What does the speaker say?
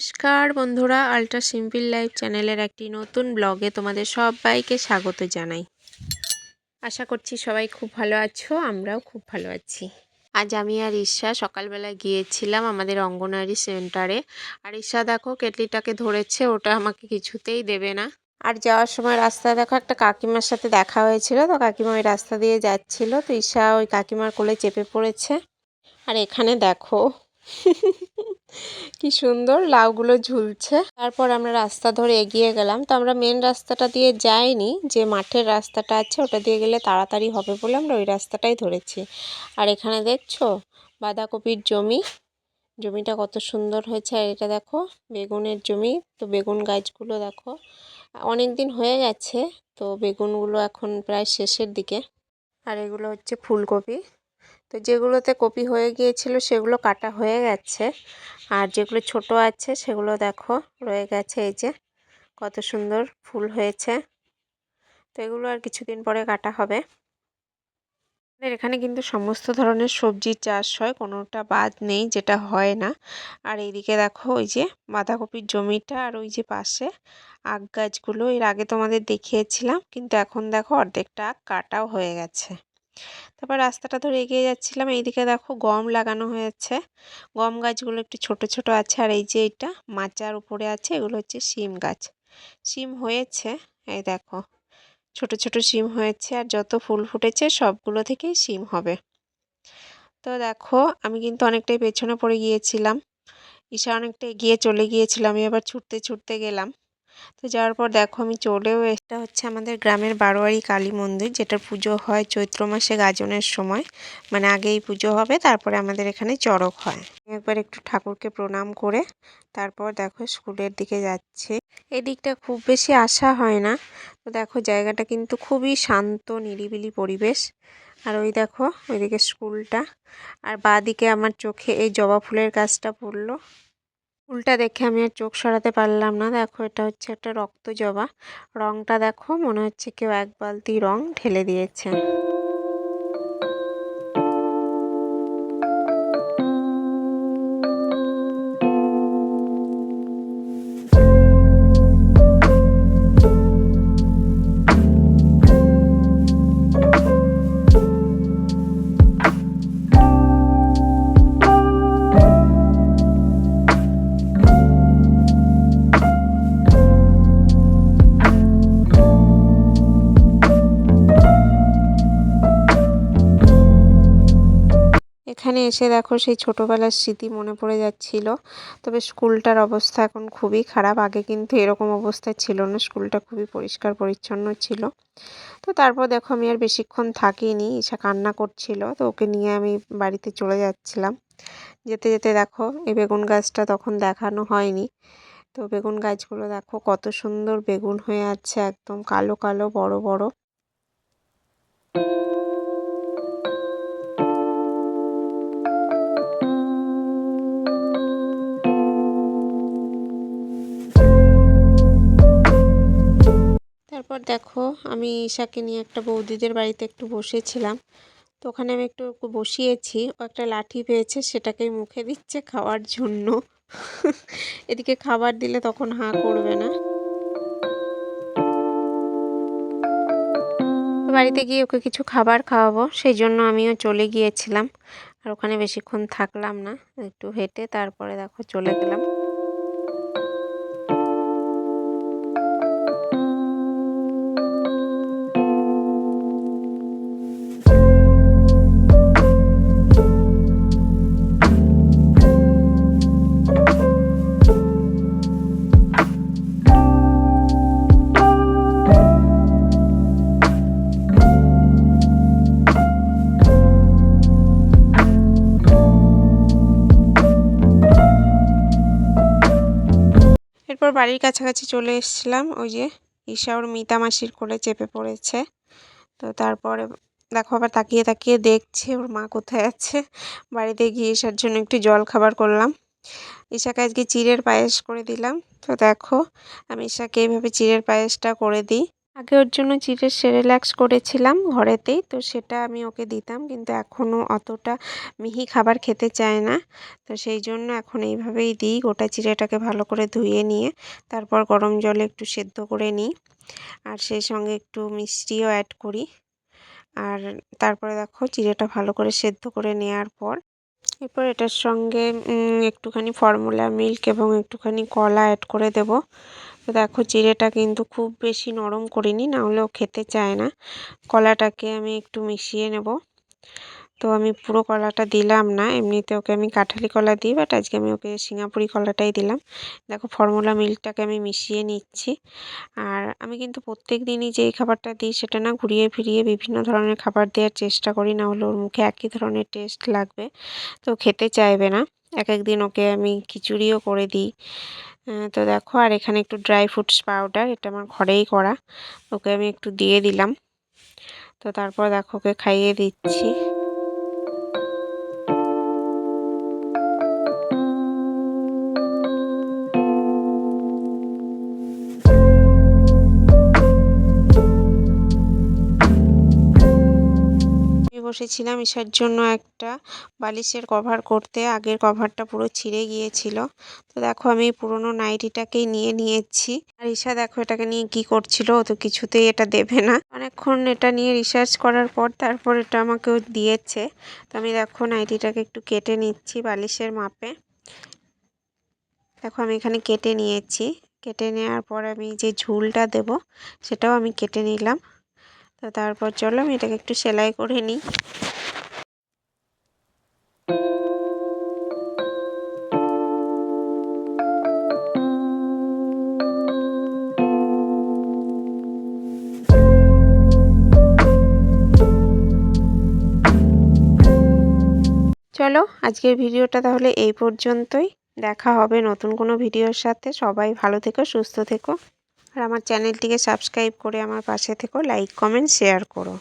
নমস্কার বন্ধুরা, ultra simple life চ্যানেলের একটি নতুন ব্লগে তোমাদের সবাইকে স্বাগত জানাই। আশা করছি সবাই খুব ভালো আছো, আমরাও খুব ভালো আছি। আজ আমি আর ঈশা সকালবেলা গিয়েছিলাম আমাদের অঙ্গনারী সেন্টারে। আর ঈশা দেখো, কেটলিটাকে ধরেছে, ওটা আমাকে কিছুতেই দেবে না। আর যাওয়ার সময় রাস্তায় দেখো, একটা কাকিমার সাথে দেখা হয়েছিল, তো কাকিমা ওই রাস্তা দিয়ে যাচ্ছিল, তো ঈশা ওই কাকিমার কোলে চেপে পড়েছে। আর এখানে দেখো কি সুন্দর লাউগুলো ঝুলছে। তারপর আমরা রাস্তা ধরে এগিয়ে গেলাম। তো আমরা মেন রাস্তাটা দিয়ে যাইনি, যে মাঠের রাস্তাটা আছে ওটা দিয়ে গেলে তাড়াতাড়ি হবে বলে আমরা ওই রাস্তাটাই ধরেছি। আর এখানে দেখছ বাঁধাকপির জমি। জমিটা কত সুন্দর হয়েছে। আর এটা দেখো বেগুনের জমি। তো বেগুন গাছগুলো দেখো অনেক দিন হয়ে গেছে। তো বেগুনগুলো এখন প্রায় শেষের দিকে। আর এগুলো হচ্ছে ফুলকপি। তো যেগুলোতে কপি হয়ে গিয়েছিল সেগুলো কাটা হয়ে গেছে। আর যেগুলো ছোট আছে সেগুলো দেখো রয়ে গেছে, এই যে কত সুন্দর ফুল হয়েছে। তো এগুলো আর কিছুদিন পরে কাটা হবে। এখানে কিন্তু সমস্ত ধরনের সবজির চাষ হয়, কোনোটা বাদ নেই, যেটা হয় না। আর এইদিকে দেখো ওই যে বাঁধাকপির জমিটা আর ওই যে পাশে আখ গাছগুলো, এর আগে তোমাদের দেখিয়েছিলাম, কিন্তু এখন দেখো অর্ধেকটা আখ কাটাও হয়ে গেছে। তারপর রাস্তাটা ধরে এগিয়ে যাচ্ছিলাম। এইদিকে দেখো গম লাগানো হয়েছে। গম গাছগুলো একটু ছোট ছোট আছে আর এই যে এটা মাচার উপরে আছে, এগুলো হচ্ছে শিম গাছ। শিম হয়েছে, এই দেখো। ছোট ছোট শিম হয়েছে আর যত ফুল ফুটেছে সবগুলো থেকেই শিম হবে। তো দেখো, আমি কিন্তু অনেকটাই পেছনে পড়ে গিয়েছিলাম। ঈশা অনেকটা এগিয়ে চলে গিয়েছিল, আমি আবার ছুটতে ছুটতে গেলাম। তো যাওয়ার পর দেখো আমি চলেও এটা হচ্ছে আমাদের গ্রামের বারোয়ারি কালী মন্দির, যেটার পুজো হয় চৈত্র মাসে গাজনের সময়। মানে আগেই পুজো হবে, তারপরে আমাদের এখানে চড়ক হয়। একবার একটু ঠাকুরকে প্রণাম করে তারপর দেখো স্কুলের দিকে যাচ্ছে। এই দিকটা খুব বেশি আসা হয় না। তো দেখো জায়গাটা কিন্তু খুবই শান্ত, নিরিবিলি পরিবেশ। আর ওই দেখো, ওইদিকে স্কুলটা। আর বাদিকে আমার চোখে এই জবা ফুলের গাছটা পড়ল। ফুলটা দেখে আমি আর চোখ সরাতে পারলাম না। দেখো, এটা হচ্ছে একটা রক্ত জবা। রংটা দেখো, মনে হচ্ছে কেউ এক বালতি রং ঢেলে দিয়েছে। এখানে এসে দেখো সেই ছোটোবেলার স্মৃতি মনে পড়ে যাচ্ছিল। তবে স্কুলটার অবস্থা এখন খুবই খারাপ। আগে কিন্তু এরকম অবস্থা ছিল না। স্কুলটা খুবই পরিষ্কার পরিচ্ছন্ন ছিল। তো তারপর দেখো আমি আর বেশিক্ষণ থাকিনি। ঈশা কান্না করছিল। তো ওকে নিয়ে আমি বাড়িতে চলে যাচ্ছিলাম। যেতে যেতে দেখো এই বেগুন গাছটা তখন দেখানো হয়নি। তো বেগুন গাছগুলো দেখো কত সুন্দর বেগুন হয়ে আছে। একদম কালো কালো, বড় বড়। তারপর দেখো, আমি ঈশাকে নিয়ে একটা বৌদিদের বাড়িতে একটু বসেছিলাম। তো ওখানে আমি একটু বসিয়েছি, ও একটা লাঠি পেয়েছে সেটাকেই মুখে দিচ্ছে খাওয়ার জন্য। এদিকে খাবার দিলে তখন হাঁ করবে না। বাড়িতে গিয়ে ওকে কিছু খাবার খাওয়াবো, সেই জন্য আমিও চলে গিয়েছিলাম। আর ওখানে বেশিক্ষণ থাকলাম না, একটু হেঁটে তারপরে দেখো চলে গেলাম। এরপর বাড়ির কাছাকাছি চলে এসেছিলাম, ওই যে ঈশা ওর মিতা মাসির কোলে চেপে পড়েছে। তো তারপরে দেখো আবার তাকিয়ে তাকিয়ে দেখছে ওর মা কোথায় আছে। বাড়িতে গিয়ে ঈশার জন্য একটু জল খাবার করলাম। ঈশাকে আজকে চিড়ের পায়েস করে দিলাম। তো দেখো, আমি ঈশাকে এইভাবে চিড়ের পায়েসটা করে দিই। আগে ওর জন্য চিড়ের সেরেল্যাক্স করেছিলাম ঘরেতেই, তো সেটা আমি ওকে দিতাম, কিন্তু এখনও অতটা মিহি খাবার খেতে চায় না। তো সেই জন্য এখন এইভাবেই দিই, গোটা চিড়েটাকে ভালো করে ধুয়ে নিয়ে, তারপর গরম জলে একটু সেদ্ধ করে নিই। আর সেই সঙ্গে একটু মিষ্টিও অ্যাড করি। আর তারপরে দেখো চিড়েটা ভালো করে সেদ্ধ করে নেওয়ার পর, এরপর এটার সঙ্গে একটুখানি ফর্মুলা মিল্ক এবং একটুখানি কলা অ্যাড করে দেব। তো দেখো চিড়েটা কিন্তু খুব বেশি নরম করিনি না হলেও খেতে চায় না। কলাটাকে আমি একটু মিশিয়ে নেব। তো আমি পুরো কলাটা দিলাম না, এমনিতে ওকে আমি কাঁঠালি কলা দিই, বাট আজকে আমি ওকে সিঙ্গাপুরি কলাটাই দিলাম। দেখো ফর্মুলা মিল্কটাকে আমি মিশিয়ে নিচ্ছি। আর আমি কিন্তু প্রত্যেক দিনই যেই খাবারটা দিই সেটা না ঘুরিয়ে ফিরিয়ে বিভিন্ন ধরনের খাবার দেওয়ার চেষ্টা করি, না হলে ওর মুখে একই ধরনের টেস্ট লাগবে। তো খেতে চাইবে না। এক এক দিন ওকে আমি খিচুড়িও করে দিই। তো দেখো, আর এখানে একটু ড্রাই ফ্রুটস পাউডার এটা আমার ঘরেই করা। ওকে আমি একটু দিয়ে দিলাম। তো তারপর দেখো, ওকে খাইয়ে দিচ্ছি। বসেছিলাম ঈশার জন্য একটা বালিশের কভার করতে। আগের কভারটা পুরো ছিঁড়ে গিয়েছিল। তো দেখো আমি পুরনো নাইটিটাকেই নিয়ে নিয়েছি। আর ঈশা দেখো এটাকে নিয়ে কি করছিল, ও তো কিছুতেই এটা দেবে না। অনেকক্ষণ এটা নিয়ে রিসার্চ করার পর তারপর এটা আমাকেও দিয়েছে। তো আমি দেখো নাইটিটাকে একটু কেটে নিচ্ছি বালিশের মাপে। দেখো আমি এখানে কেটে নিয়েছি। কেটে নেওয়ার পর আমি যে ঝুলটা দেব, সেটাও আমি কেটে নিলাম। তো তারপর চলো আমি এটাকে একটু সেলাই করে নিই। চলো আজকের ভিডিওটা তাহলে এই পর্যন্তই। দেখা হবে নতুন কোনো ভিডিওর সাথে। সবাই ভালো থেকো, সুস্থ থেকো। আর আমার চ্যানেলটিকে সাবস্ক্রাইব করে আমার পাশে থেকো লাইক কমেন্ট শেয়ার করো।